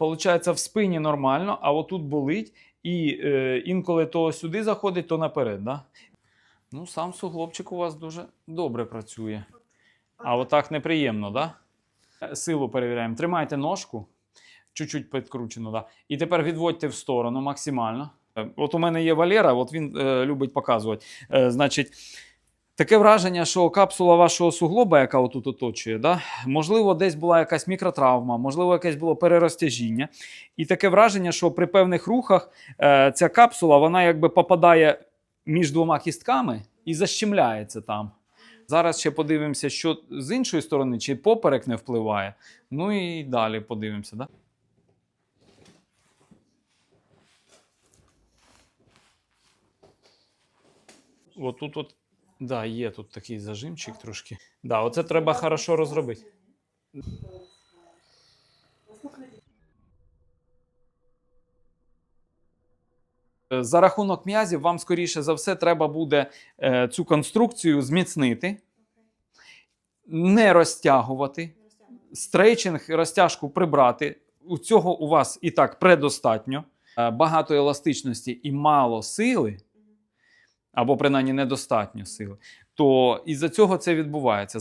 Получається, в спині нормально, а отут болить, і е, інколи то сюди заходить, то наперед. Да? Ну, сам суглобчик у вас дуже добре працює. А отак неприємно, да? Силу перевіряємо. Тримайте ножку, чуть-чуть підкручено, да. І тепер відводьте в сторону максимально. Е, От у мене є Валера, от він е, любить показувати. Е, значить, таке враження, що капсула вашого суглоба, яка отут оточує, да, можливо, десь була якась мікротравма, можливо, якесь було перерозтяжіння. І таке враження, що при певних рухах е, ця капсула вона якби попадає між двома кістками і защемляється там. Зараз ще подивимося, що з іншої сторони, чи поперек не впливає. Ну і далі подивимося. Да? От тут, от, да, є тут такий зажимчик трошки. Да, оце треба хорошо розробити. Е, За рахунок м'язів вам, скоріше за все, треба буде е, цю конструкцію зміцнити, не розтягувати, стрейчинг, розтяжку прибрати. У цього у вас і так предостатньо. Е, Багато еластичності і мало сили, або принаймні недостатньо сили, то із-за цього це відбувається.